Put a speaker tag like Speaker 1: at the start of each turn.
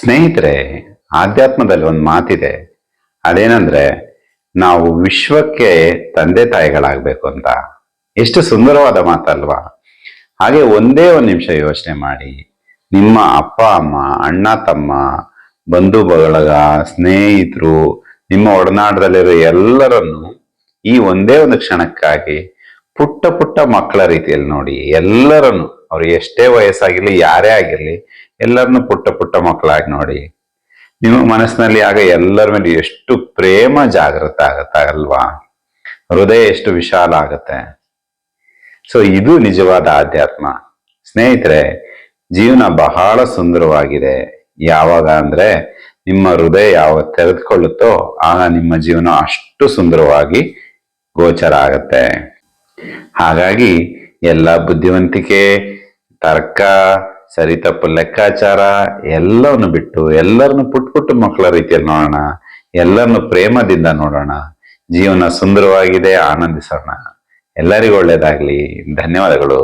Speaker 1: ಸ್ನೇಹಿತರೆ, ಆಧ್ಯಾತ್ಮದಲ್ಲಿ ಒಂದು ಮಾತಿದೆ. ಅದೇನಂದ್ರೆ, ನಾವು ವಿಶ್ವಕ್ಕೆ ತಂದೆ ತಾಯಿಗಳಾಗಬೇಕು ಅಂತ. ಎಷ್ಟು ಸುಂದರವಾದ ಮಾತಲ್ವಾ? ಹಾಗೆ ಒಂದೇ ಒಂದು ನಿಮಿಷ ಯೋಚನೆ ಮಾಡಿ. ನಿಮ್ಮ ಅಪ್ಪ, ಅಮ್ಮ, ಅಣ್ಣ, ತಮ್ಮ ಬಂಧು ಬಳಗ ಸ್ನೇಹಿತರು, ನಿಮ್ಮ ಒಡನಾಟದಲ್ಲಿರೋ ಎಲ್ಲರನ್ನು ಈ ಒಂದೇ ಒಂದು ಕ್ಷಣಕ್ಕಾಗಿ ಪುಟ್ಟ ಪುಟ್ಟ ಮಕ್ಕಳ ರೀತಿಯಲ್ಲಿ ನೋಡಿ, ಎಲ್ಲರನ್ನು, ಅವ್ರು ಎಷ್ಟೇ ವಯಸ್ಸಾಗಿರ್ಲಿ, ಯಾರೇ ಆಗಿರ್ಲಿ, ಎಲ್ಲರನ್ನು ಪುಟ್ಟ ಪುಟ್ಟ ಮಕ್ಕಳಾಗಿ ನೋಡಿ. ನಿಮ್ಮ ಮನಸ್ಸಿನಲ್ಲಿ ಆಗ ಎಲ್ಲರ ಮೇಲೆ ಎಷ್ಟು ಪ್ರೇಮ ಜಾಗೃತ ಆಗತ್ತೆ ಅಲ್ವಾ ಹೃದಯ ಎಷ್ಟು ವಿಶಾಲ ಆಗತ್ತೆ? ಸೊ ಇದು ನಿಜವಾದ ಆಧ್ಯಾತ್ಮ. ಸ್ನೇಹಿತರೆ, ಜೀವನ ಬಹಳ ಸುಂದರವಾಗಿದೆ. ಯಾವಾಗ ಅಂದ್ರೆ, ನಿಮ್ಮ ಹೃದಯ ಯಾವಾಗ ತೆರೆದುಕೊಳ್ಳುತ್ತೋ, ಆಗ ನಿಮ್ಮ ಜೀವನ ಅಷ್ಟು ಸುಂದರವಾಗಿ ಗೋಚರ ಆಗತ್ತೆ. ಹಾಗಾಗಿ ಎಲ್ಲ ಬುದ್ಧಿವಂತಿಕೆ, ತರ್ಕ ಸರಿ ತಪ್ಪು ಲೆಕ್ಕಾಚಾರ ಎಲ್ಲವನ್ನು ಬಿಟ್ಟು ಎಲ್ಲರನ್ನು ಪುಟ್ಟ ಪುಟ್ಟ ಮಕ್ಕಳ ರೀತಿಯಲ್ಲಿ ನೋಡೋಣ, ಎಲ್ಲರನ್ನು ಪ್ರೇಮದಿಂದ ನೋಡೋಣ, ಜೀವನ ಸುಂದರವಾಗಿದೆ, ಆನಂದಿಸೋಣ. ಎಲ್ಲರಿಗೂ ಒಳ್ಳೆಯದಾಗಲಿ. ಧನ್ಯವಾದಗಳು.